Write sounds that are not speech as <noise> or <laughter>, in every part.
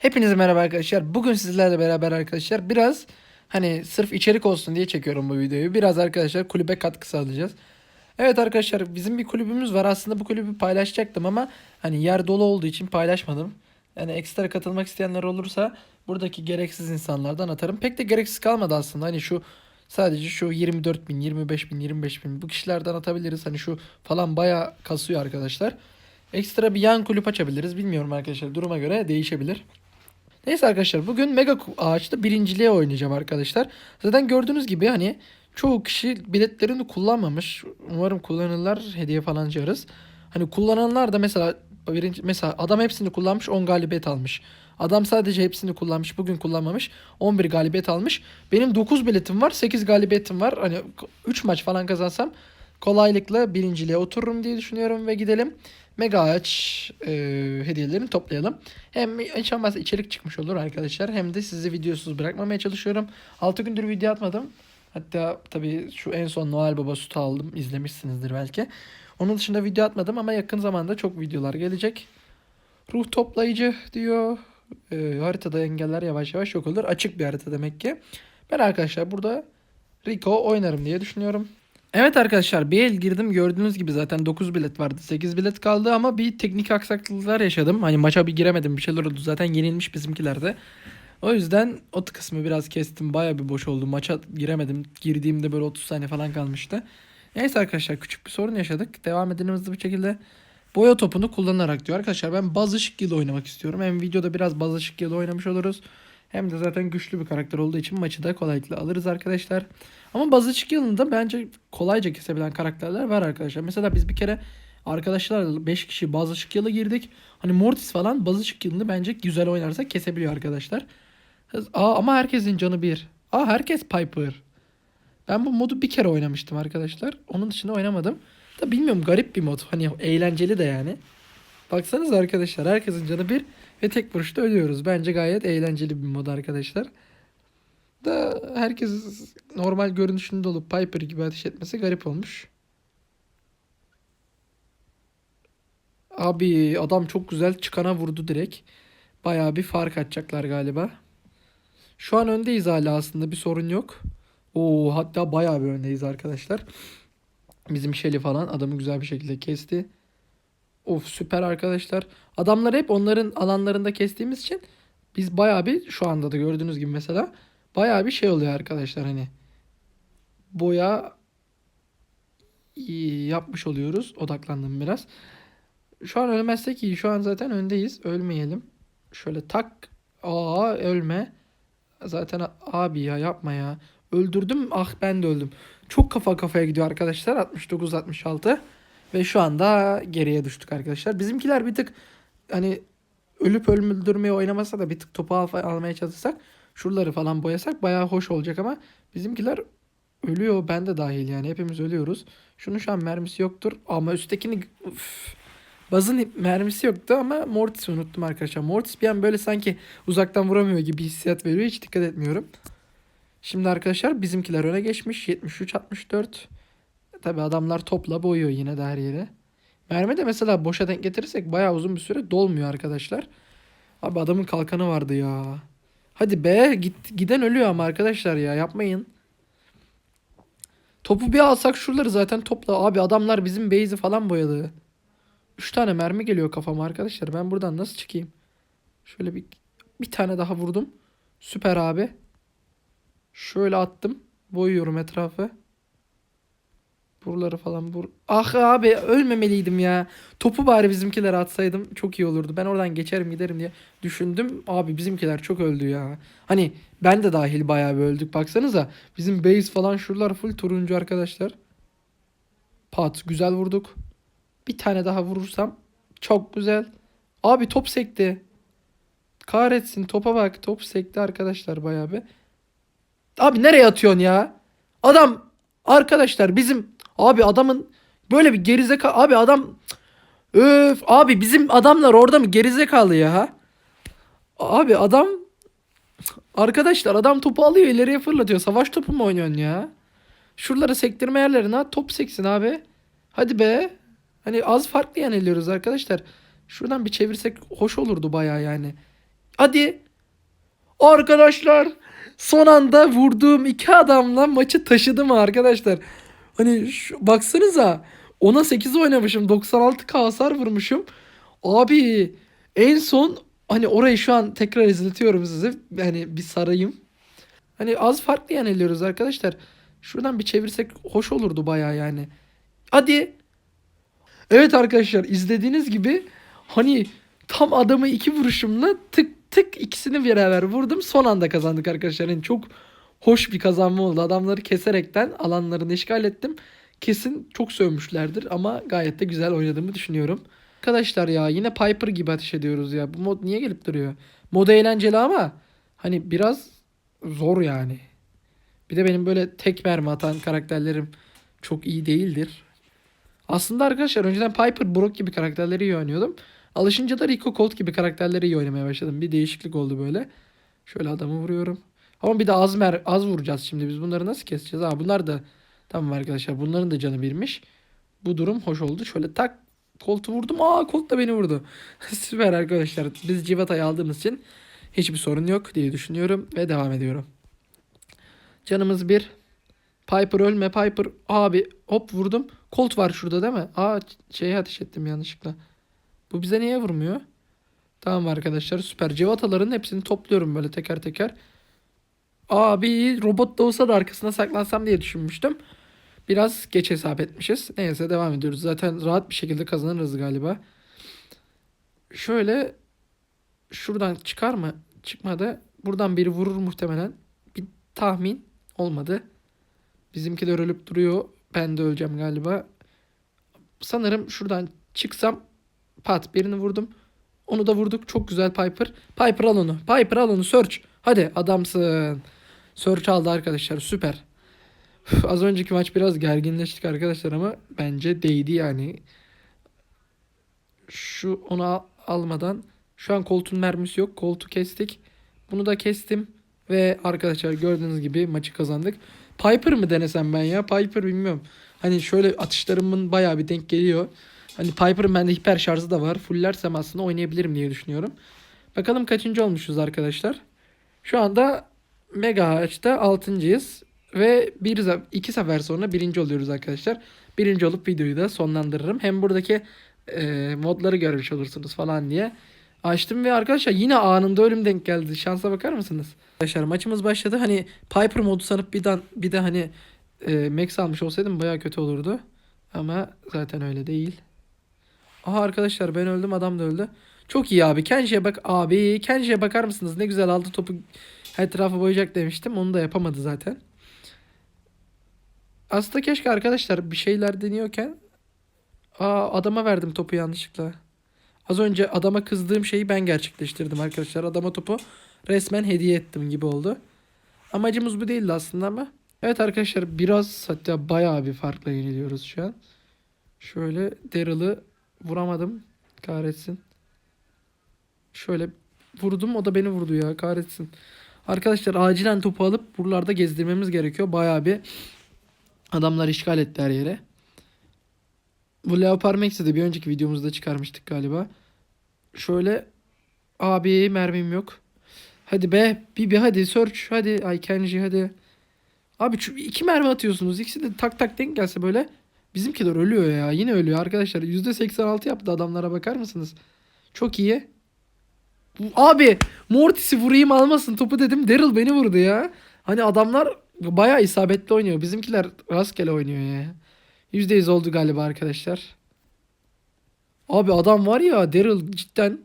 Hepinize merhaba arkadaşlar. Bugün sizlerle beraber arkadaşlar biraz hani sırf içerik olsun diye çekiyorum bu videoyu. Biraz arkadaşlar kulübe katkı sağlayacağız. Evet arkadaşlar bizim bir kulübümüz var. Aslında bu kulübü paylaşacaktım ama hani yer dolu olduğu için paylaşmadım. Yani ekstra katılmak isteyenler olursa buradaki gereksiz insanlardan atarım. Pek de gereksiz kalmadı aslında. Hani şu sadece şu 24 bin, 25 bin, 25 bin bu kişilerden atabiliriz. Hani şu falan baya kasıyor arkadaşlar. Ekstra bir yan kulüp açabiliriz. Bilmiyorum arkadaşlar. Duruma göre değişebilir. Neyse arkadaşlar bugün mega ağaçta birinciliğe oynayacağım arkadaşlar. Zaten gördüğünüz gibi hani çoğu kişi biletlerini kullanmamış. Umarım kullanırlar hediye falan açarız. Hani kullananlar da mesela birinci, mesela adam hepsini kullanmış 10 galibiyet almış. Adam sadece hepsini kullanmış bugün kullanmamış 11 galibiyet almış. Benim 9 biletim var 8 galibiyetim var. Hani 3 maç falan kazansam kolaylıkla birinciliğe otururum diye düşünüyorum ve gidelim. Mega ağaç e, hediyelerini toplayalım. Hem hiç olmazsa içerik çıkmış olur arkadaşlar. Hem de sizi videosuz bırakmamaya çalışıyorum. 6 gündür video atmadım. Hatta tabii şu en son Noel Baba sütü aldım. İzlemişsinizdir belki. Onun dışında video atmadım ama yakın zamanda çok videolar gelecek. Ruh toplayıcı diyor. E, haritada engeller yavaş yavaş yok olur. Açık bir harita demek ki. Ben arkadaşlar burada Rico oynarım diye düşünüyorum. Evet arkadaşlar bir el girdim gördüğünüz gibi zaten 9 bilet vardı 8 bilet kaldı ama bir teknik aksaklıklar yaşadım. Hani maça bir giremedim bir şeyler oldu zaten yenilmiş bizimkiler de. O yüzden o kısmı biraz kestim baya bir boş oldu maça giremedim girdiğimde böyle 30 saniye falan kalmıştı. Neyse arkadaşlar küçük bir sorun yaşadık devam edelim hızlı bir şekilde. Boya topunu kullanarak diyor arkadaşlar ben baz ışık yılı oynamak istiyorum. Hem videoda biraz baz ışık yılı oynamış oluruz. Hem de zaten güçlü bir karakter olduğu için maçı da kolaylıkla alırız arkadaşlar. Ama bazı çık yılında bence kolayca kesebilen karakterler var arkadaşlar. Mesela biz bir kere arkadaşlarla 5 kişi bazı çık yılı girdik. Hani Mortis falan bazı çık yılını bence güzel oynarsa kesebiliyor arkadaşlar. Aa, ama herkesin canı bir. Aa herkes Piper. Ben bu modu bir kere oynamıştım arkadaşlar. Onun dışında oynamadım. Da bilmiyorum garip bir mod. Hani eğlenceli de yani. Baksanıza arkadaşlar herkesin canı bir ve tek vuruşta ölüyoruz. Bence gayet eğlenceli bir mod arkadaşlar. Da herkes normal görünüşünde olup Piper gibi ateş etmesi garip olmuş. Abi adam çok güzel çıkana vurdu direkt. Bayağı bir fark atacaklar galiba. Şu an öndeyiz hala aslında bir sorun yok. Oo hatta bayağı bir öndeyiz arkadaşlar. Bizim Shelly falan adamı güzel bir şekilde kesti. Of süper arkadaşlar. Adamları hep onların alanlarında kestiğimiz için biz bayağı bir şu anda da gördüğünüz gibi mesela bayağı bir şey oluyor arkadaşlar hani. Boya yapmış oluyoruz. Odaklandım biraz. Şu an ölmezsek iyi. Şu an zaten öndeyiz. Ölmeyelim. Şöyle tak. Aa ölme. Zaten abi ya yapma ya. Öldürdüm. Ah ben de öldüm. Çok kafa kafaya gidiyor arkadaşlar. 69-66. Ve şu anda geriye düştük arkadaşlar. Bizimkiler bir tık hani ölüp öldürmeye oynamasa da bir tık topu al- almaya çalışsak şuraları falan boyasak bayağı hoş olacak ama bizimkiler ölüyor ben de dahil yani hepimiz ölüyoruz. Şunun şu an mermisi yoktur ama üsttekini üf, bazın mermisi yoktu ama Mortis'i unuttum arkadaşlar. Mortis bir an böyle sanki uzaktan vuramıyor gibi hissiyat veriyor hiç dikkat etmiyorum. Şimdi arkadaşlar bizimkiler öne geçmiş 73-64. Tabi adamlar topla boyuyor yine de her yere. Mermi de mesela boşa denk getirirsek bayağı uzun bir süre dolmuyor arkadaşlar. Abi adamın kalkanı vardı ya. Hadi be git, giden ölüyor ama arkadaşlar ya yapmayın. Topu bir alsak şuraları zaten topla. Abi adamlar bizim base'i falan boyadı. 3 tane mermi geliyor kafama arkadaşlar. Ben buradan nasıl çıkayım? Şöyle bir bir tane daha vurdum. Süper abi. Şöyle attım. Boyuyorum etrafı. Buraları falan vur. Ah abi ölmemeliydim ya. Topu bari bizimkilere atsaydım çok iyi olurdu. Ben oradan geçerim giderim diye düşündüm. Abi bizimkiler çok öldü ya. Hani ben de dahil bayağı bir öldük. Baksanıza bizim base falan şuralar full turuncu arkadaşlar. Pat güzel vurduk. Bir tane daha vurursam çok güzel. Abi top sekti. Kahretsin topa bak. Top sekti arkadaşlar bayağı bir. Abi nereye atıyorsun ya? Adam arkadaşlar bizim abi adamın böyle bir gerizekalı abi adam öf abi bizim adamlar orada mı gerizekalı ya? Abi adam arkadaşlar adam topu alıyor ileriye fırlatıyor. Savaş topu mu oynuyorsun ya? Şuralara sektirme yerlerine top seksin abi. Hadi be. Hani az farklı yeniliyoruz arkadaşlar. Şuradan bir çevirsek hoş olurdu baya yani. Hadi. Arkadaşlar son anda vurduğum iki adamla maçı taşıdım arkadaşlar. Hani şu, baksanıza 10'a 8 oynamışım. 96k hasar vurmuşum. Abi en son hani orayı şu an tekrar izletiyorum size. Hani bir sarayım. Hani az farklı yeniliyoruz arkadaşlar. Şuradan bir çevirsek hoş olurdu baya yani. Hadi. Evet arkadaşlar izlediğiniz gibi hani tam adamı iki vuruşumla tık tık ikisini beraber vurdum. Son anda kazandık arkadaşlar. Yani çok hoş bir kazanma oldu. Adamları keserekten alanlarını işgal ettim. Kesin çok sövmüşlerdir ama gayet de güzel oynadığımı düşünüyorum. Arkadaşlar ya yine Piper gibi ateş ediyoruz ya. Bu mod niye gelip duruyor? Mod eğlenceli ama hani biraz zor yani. Bir de benim böyle tek mermi atan karakterlerim çok iyi değildir. Aslında arkadaşlar önceden Piper, Brock gibi karakterleri iyi oynuyordum. Alışınca da Rico Colt gibi karakterleri iyi oynamaya başladım. Bir değişiklik oldu böyle. Şöyle adamı vuruyorum. Ama bir de az mer az vuracağız şimdi. Biz bunları nasıl keseceğiz? Ha bunlar da tamam arkadaşlar. Bunların da canı birmiş. Bu durum hoş oldu. Şöyle tak Colt'u vurdum. Aa Colt da beni vurdu. <laughs> Süper arkadaşlar. Biz Civata'yı aldığımız için hiçbir sorun yok diye düşünüyorum ve devam ediyorum. Canımız bir. Piper ölme Piper. Abi hop vurdum. Colt var şurada değil mi? Aa şeye ateş ettim yanlışlıkla. Bu bize niye vurmuyor? Tamam arkadaşlar süper. Cevataların hepsini topluyorum böyle teker teker. Abi robot da olsa da arkasına saklansam diye düşünmüştüm. Biraz geç hesap etmişiz. Neyse devam ediyoruz. Zaten rahat bir şekilde kazanırız galiba. Şöyle şuradan çıkar mı? Çıkmadı. Buradan biri vurur muhtemelen. Bir tahmin olmadı. Bizimkiler ölüp duruyor. Ben de öleceğim galiba. Sanırım şuradan çıksam pat birini vurdum. Onu da vurduk. Çok güzel Piper. Piper al onu. Piper al onu. Search. Hadi adamsın. Search aldı arkadaşlar. Süper. Az önceki maç biraz gerginleştik arkadaşlar ama bence değdi yani. Şu onu al- almadan şu an koltuğun mermisi yok. Koltuğu kestik. Bunu da kestim. Ve arkadaşlar gördüğünüz gibi maçı kazandık. Piper mı denesem ben ya? Piper bilmiyorum. Hani şöyle atışlarımın bayağı bir denk geliyor. Hani Piper'ın bende hiper şarjı da var. Fullersem aslında oynayabilirim diye düşünüyorum. Bakalım kaçıncı olmuşuz arkadaşlar. Şu anda Mega Ağaç'ta 6.yız. Ve bir, iki sefer sonra birinci oluyoruz arkadaşlar. Birinci olup videoyu da sonlandırırım. Hem buradaki e, modları görmüş olursunuz falan diye. Açtım ve arkadaşlar yine anında ölüm denk geldi. Şansa bakar mısınız? Arkadaşlar maçımız başladı. Hani Piper modu sanıp bir, dan, bir de hani e, Max almış olsaydım baya kötü olurdu. Ama zaten öyle değil. Aha arkadaşlar ben öldüm adam da öldü. Çok iyi abi. Kenji'ye bak abi. Kenji'ye bakar mısınız? Ne güzel aldı topu etrafı boyayacak demiştim. Onu da yapamadı zaten. Aslında keşke arkadaşlar bir şeyler deniyorken Aa adama verdim topu yanlışlıkla. Az önce adama kızdığım şeyi ben gerçekleştirdim arkadaşlar. Adama topu resmen hediye ettim gibi oldu. Amacımız bu değildi aslında ama. Evet arkadaşlar biraz hatta bayağı bir farkla yeniliyoruz şu an. Şöyle Daryl'ı vuramadım. Kahretsin. Şöyle vurdum o da beni vurdu ya kahretsin. Arkadaşlar acilen topu alıp buralarda gezdirmemiz gerekiyor. Bayağı bir adamlar işgal etti her yere. Bu Leopard Max'i de bir önceki videomuzda çıkarmıştık galiba. Şöyle abi mermim yok. Hadi be Bibi hadi search hadi ay Kenji hadi. Abi şu iki mermi atıyorsunuz. İkisi de tak tak denk gelse böyle. Bizimkiler ölüyor ya. Yine ölüyor arkadaşlar. %86 yaptı adamlara bakar mısınız? Çok iyi. Abi Mortis'i vurayım almasın topu dedim. Daryl beni vurdu ya. Hani adamlar bayağı isabetli oynuyor. Bizimkiler rastgele oynuyor ya. %100 oldu galiba arkadaşlar. Abi adam var ya Daryl cidden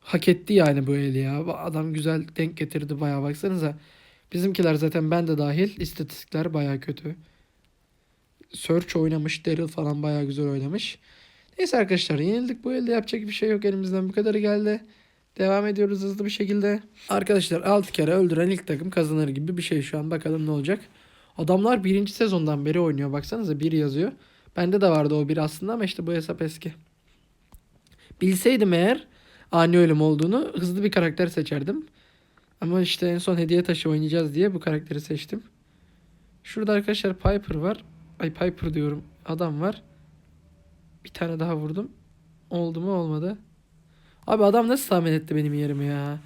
hak etti yani bu eli ya. Adam güzel denk getirdi bayağı baksanıza. Bizimkiler zaten ben de dahil istatistikler bayağı kötü. Search oynamış, Daryl falan bayağı güzel oynamış. Neyse arkadaşlar yenildik bu elde yapacak bir şey yok elimizden bu kadarı geldi. Devam ediyoruz hızlı bir şekilde. Arkadaşlar 6 kere öldüren ilk takım kazanır gibi bir şey şu an bakalım ne olacak. Adamlar birinci sezondan beri oynuyor baksanıza bir yazıyor. Bende de vardı o bir aslında ama işte bu hesap eski. Bilseydim eğer ani ölüm olduğunu hızlı bir karakter seçerdim. Ama işte en son hediye taşı oynayacağız diye bu karakteri seçtim. Şurada arkadaşlar Piper var. Ay Piper diyorum. Adam var. Bir tane daha vurdum. Oldu mu olmadı. Abi adam nasıl tahmin etti benim yerimi ya.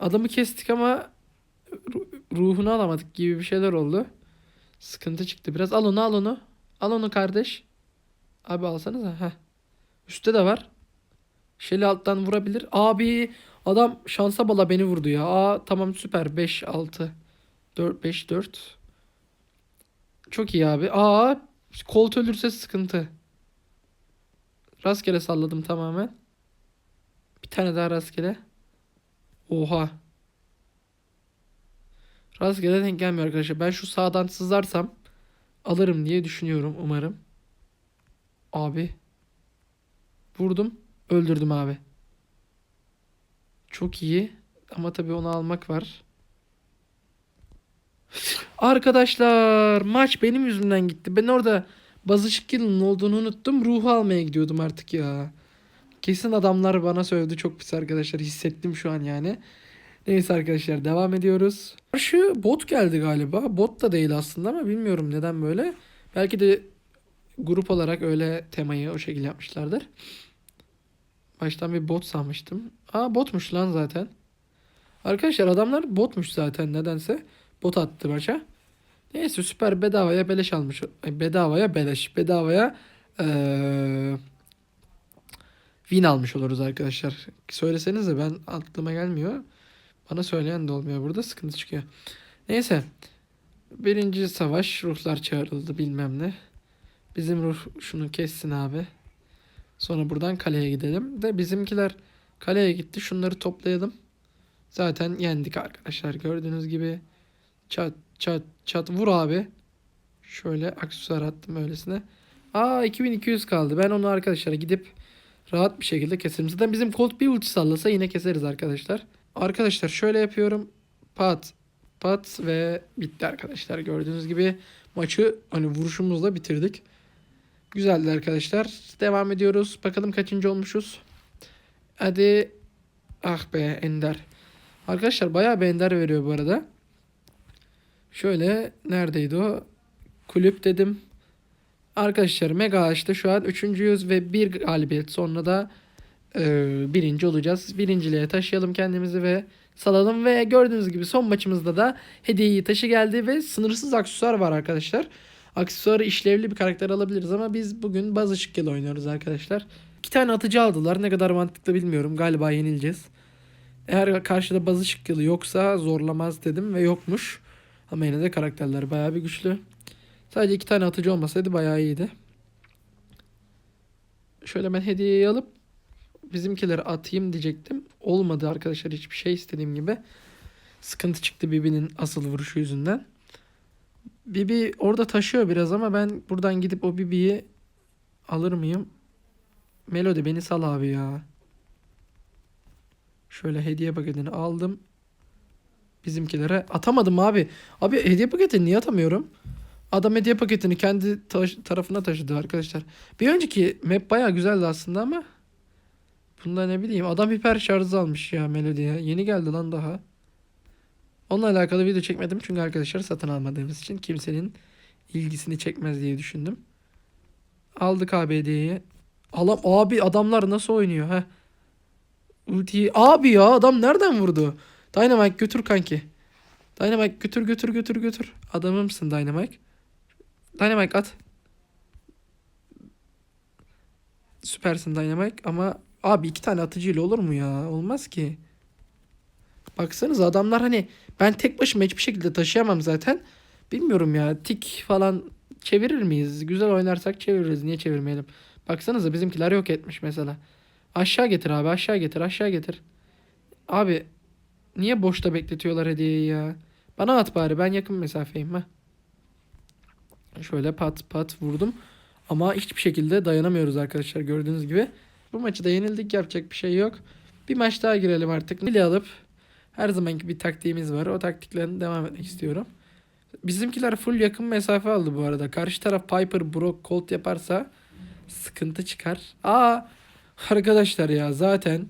Adamı kestik ama ru- ruhunu alamadık gibi bir şeyler oldu. Sıkıntı çıktı biraz. Al onu al onu. Al onu kardeş. Abi alsanıza. Heh. Üstte de var. Şeli alttan vurabilir. Abi adam şansa bala beni vurdu ya. Aa tamam süper. 5 6 4 5 4. Çok iyi abi. Aa Colt ölürse sıkıntı. Rastgele salladım tamamen. Bir tane daha rastgele. Oha. Rastgele denk gelmiyor arkadaşlar. Ben şu sağdan sızlarsam alırım diye düşünüyorum umarım. Abi. Vurdum. Öldürdüm abi. Çok iyi. Ama tabii onu almak var. <laughs> Arkadaşlar maç benim yüzümden gitti. Ben orada bazı şıkkının olduğunu unuttum. Ruhu almaya gidiyordum artık ya. Kesin adamlar bana sövdü çok pis arkadaşlar. Hissettim şu an yani. Neyse arkadaşlar devam ediyoruz. Şu bot geldi galiba. Bot da değil aslında ama bilmiyorum neden böyle. Belki de grup olarak öyle temayı o şekilde yapmışlardır. Baştan bir bot sanmıştım. Aa botmuş lan zaten. Arkadaşlar adamlar botmuş zaten nedense. Bot attı maça. Neyse süper bedavaya beleş almış. Ay, Bedavaya beleş. Bedavaya eee win almış oluruz arkadaşlar. Söyleseniz de ben aklıma gelmiyor. Bana söyleyen de olmuyor burada sıkıntı çıkıyor. Neyse. Birinci savaş ruhlar çağrıldı bilmem ne. Bizim ruh şunu kessin abi. Sonra buradan kaleye gidelim. De bizimkiler kaleye gitti. Şunları toplayalım. Zaten yendik arkadaşlar. Gördüğünüz gibi çat çat çat vur abi. Şöyle aksesuar attım öylesine. Aa 2200 kaldı. Ben onu arkadaşlar gidip rahat bir şekilde keserim. Zaten bizim Colt bir ulti sallasa yine keseriz arkadaşlar. Arkadaşlar şöyle yapıyorum. Pat pat ve bitti arkadaşlar. Gördüğünüz gibi maçı hani vuruşumuzla bitirdik. Güzeldi arkadaşlar. Devam ediyoruz. Bakalım kaçıncı olmuşuz. Hadi. Ah be Ender. Arkadaşlar bayağı bir Ender veriyor bu arada. Şöyle neredeydi o? Kulüp dedim. Arkadaşlar Mega Ağaç'ta şu an üçüncüyüz ve bir galibiyet sonra da e, birinci olacağız. Birinciliğe taşıyalım kendimizi ve salalım ve gördüğünüz gibi son maçımızda da hediyeyi taşı geldi ve sınırsız aksesuar var arkadaşlar. Aksesuarı işlevli bir karakter alabiliriz ama biz bugün bazı şıkkıyla oynuyoruz arkadaşlar. İki tane atıcı aldılar. Ne kadar mantıklı bilmiyorum. Galiba yenileceğiz. Eğer karşıda bazı şıkkılı yoksa zorlamaz dedim ve yokmuş. Ama yine de karakterler bayağı bir güçlü. Sadece iki tane atıcı olmasaydı bayağı iyiydi. Şöyle ben hediyeyi alıp bizimkileri atayım diyecektim. Olmadı arkadaşlar hiçbir şey istediğim gibi. Sıkıntı çıktı Bibi'nin asıl vuruşu yüzünden. Bibi orada taşıyor biraz ama ben buradan gidip o Bibi'yi alır mıyım? Melody beni sal abi ya. Şöyle hediye paketini aldım. Bizimkilere atamadım abi. Abi hediye paketini niye atamıyorum? Adam hediye paketini kendi taş- tarafına taşıdı arkadaşlar. Bir önceki map baya güzeldi aslında ama bunda ne bileyim adam hiper şarj almış ya Melody'ye. Yeni geldi lan daha. Onunla alakalı video çekmedim çünkü arkadaşlar satın almadığımız için kimsenin ilgisini çekmez diye düşündüm. Aldık abi. Alam abi adamlar nasıl oynuyor ha? Ultiyi abi ya adam nereden vurdu? Dynamite götür kanki. Dynamite götür götür götür götür. Adamımsın Dynamite. Dynamite at. Süpersin Dynamite ama abi iki tane atıcıyla olur mu ya? Olmaz ki. Baksanız adamlar hani ben tek başıma hiçbir şekilde taşıyamam zaten. Bilmiyorum ya tik falan çevirir miyiz? Güzel oynarsak çeviririz. Niye çevirmeyelim? Baksanıza bizimkiler yok etmiş mesela. Aşağı getir abi aşağı getir aşağı getir. Abi niye boşta bekletiyorlar hediyeyi ya? Bana at bari ben yakın mesafeyim ha. Şöyle pat pat vurdum. Ama hiçbir şekilde dayanamıyoruz arkadaşlar gördüğünüz gibi. Bu maçı da yenildik yapacak bir şey yok. Bir maç daha girelim artık. Nili alıp her zamanki bir taktiğimiz var. O taktiklerini devam etmek istiyorum. Bizimkiler full yakın mesafe aldı bu arada. Karşı taraf Piper, Brock, Colt yaparsa sıkıntı çıkar. Aa arkadaşlar ya zaten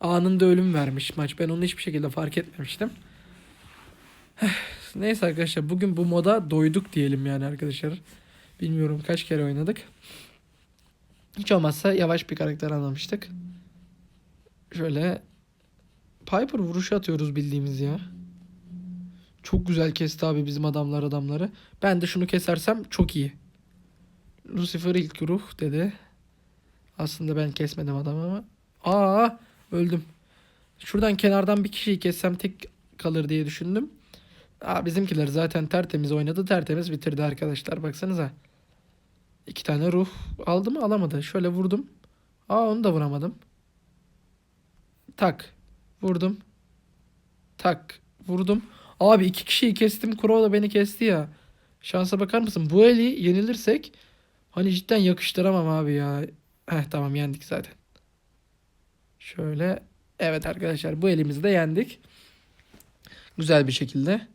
anında ölüm vermiş maç. Ben onu hiçbir şekilde fark etmemiştim. Neyse arkadaşlar bugün bu moda doyduk diyelim yani arkadaşlar. Bilmiyorum kaç kere oynadık. Hiç olmazsa yavaş bir karakter anlamıştık. Şöyle Piper vuruşu atıyoruz bildiğimiz ya. Çok güzel kesti abi bizim adamlar adamları. Ben de şunu kesersem çok iyi. Lucifer ilk ruh dedi. Aslında ben kesmedim adamı ama. Aa öldüm. Şuradan kenardan bir kişiyi kessem tek kalır diye düşündüm. Aa, bizimkiler zaten tertemiz oynadı. Tertemiz bitirdi arkadaşlar. Baksanıza. İki tane ruh aldı mı alamadı. Şöyle vurdum. Aa onu da vuramadım. Tak. Vurdum. Tak. Vurdum. Abi iki kişiyi kestim. Kuro da beni kesti ya. Şansa bakar mısın? Bu eli yenilirsek hani cidden yakıştıramam abi ya. Heh tamam yendik zaten. Şöyle. Evet arkadaşlar bu elimizi de yendik. Güzel bir şekilde.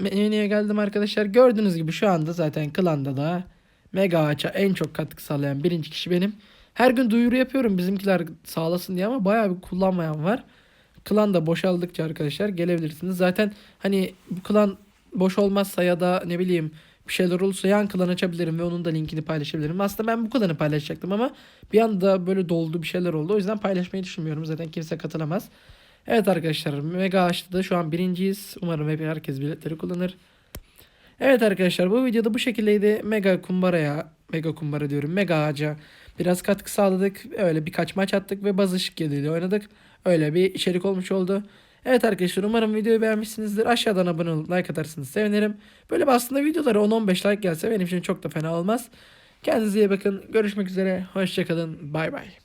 Menüye geldim arkadaşlar. Gördüğünüz gibi şu anda zaten klanda da Mega Ağaç'a en çok katkı sağlayan birinci kişi benim. Her gün duyuru yapıyorum bizimkiler sağlasın diye ama bayağı bir kullanmayan var. Klan da boşaldıkça arkadaşlar gelebilirsiniz. Zaten hani bu klan boş olmazsa ya da ne bileyim bir şeyler olursa yan klan açabilirim ve onun da linkini paylaşabilirim. Aslında ben bu klanı paylaşacaktım ama bir anda böyle doldu bir şeyler oldu. O yüzden paylaşmayı düşünmüyorum. Zaten kimse katılamaz. Evet arkadaşlar Mega Ağaç'ta şu an birinciyiz. Umarım hep herkes biletleri kullanır. Evet arkadaşlar bu videoda bu şekildeydi. Mega kumbaraya, mega kumbara diyorum. Mega ağaca biraz katkı sağladık. Öyle birkaç maç attık ve bazı ışık ile oynadık. Öyle bir içerik olmuş oldu. Evet arkadaşlar umarım videoyu beğenmişsinizdir. Aşağıdan abone olup like atarsanız sevinirim. Böyle aslında videolara 10-15 like gelse benim için çok da fena olmaz. Kendinize iyi bakın. Görüşmek üzere. Hoşçakalın. Bay bay.